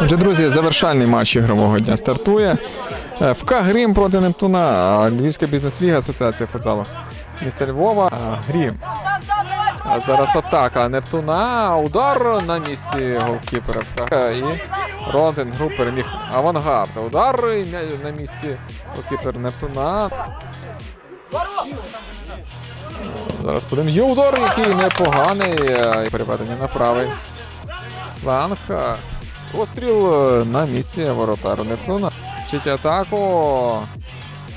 Отже, друзі, завершальний матч ігрового дня стартує. Е, ФК Грім проти Нептуна, Львівська бізнес-ліга Асоціація футзалу міста Львова. Грім. А зараз атака Нептуна. Удар на місці голкіпера ФК. І Ротен груп переміг авангард. Удар на місці голкіпер Нептуна. Зараз. Є удар, який непоганий. е, Переведення на правий фланг. Постріл е, на місці воротару Нептуна. Вчить атаку.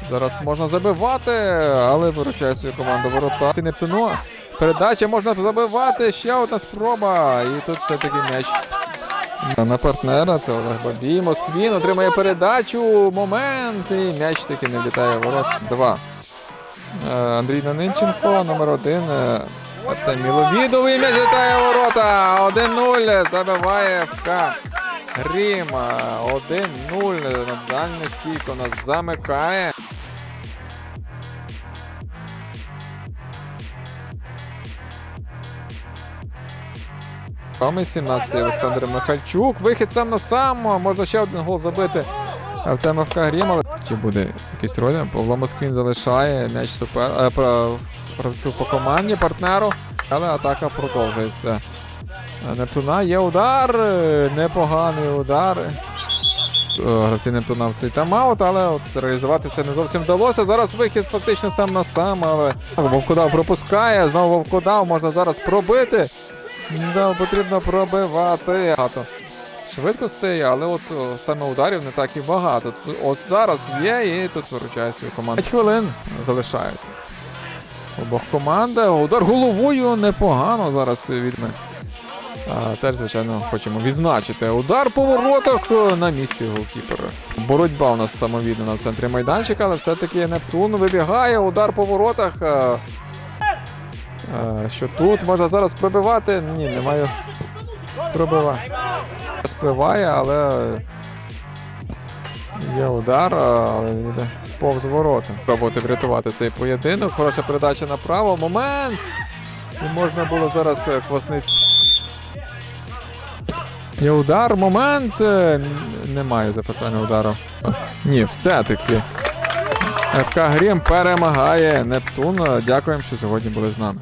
Зараз можна забивати, але виручає свою команду ворота. Нептуну. Передача можна забивати. Ще одна спроба. І тут все-таки м'яч на партнера. Це Олег Бабій. Москвін отримає передачу. Момент. І м'яч таки не влітає ворот. Два. Е, Андрій Нанинченко, номер один. е, Міловідовий м'яч літає ворота. 1-0. Забиває ФК Грім. Е, 1-0. На дальню стійку нас замикає. Саме 17-й Олександр Михальчук. Вихід сам на сам. Можна ще один гол забити. А в це МФК Грім, але чи буде якийсь роль? Павло Москвін залишає м'яч супер е, гравцю по команді, партнеру. Але атака продовжується. Нептуна є удар. Непоганий удар. Е, Гравці Нептуна в цей тайм-аут, але от реалізувати це не зовсім вдалося. Зараз вихід фактично сам на сам, але Вовкодав пропускає. Знову Вовкодав можна зараз пробити. Да, потрібно пробивати. Швидкостей, але от саме ударів не так і багато. От зараз є і тут виручає свою команду. 5 хвилин залишається. Обох команда. Удар головою непогано зараз від мене. А, теж, звичайно, хочемо відзначити. Удар по воротах е, на місці голкіпера. Боротьба у нас самовіддана в центрі майданчика, але все-таки Нептун вибігає, удар по воротах. е, е, Що тут можна зараз пробивати? Ні, немає. Пробиває. Спливає, але є удар, але він йде повз ворота. Пробувати врятувати цей поєдинок. Хороша передача направо. Момент! І можна було зараз е, квасниць. Є удар, момент. Е, Немає записання удару. Ні, все-таки. ФК Грім перемагає Нептун. Дякуємо, що сьогодні були з нами.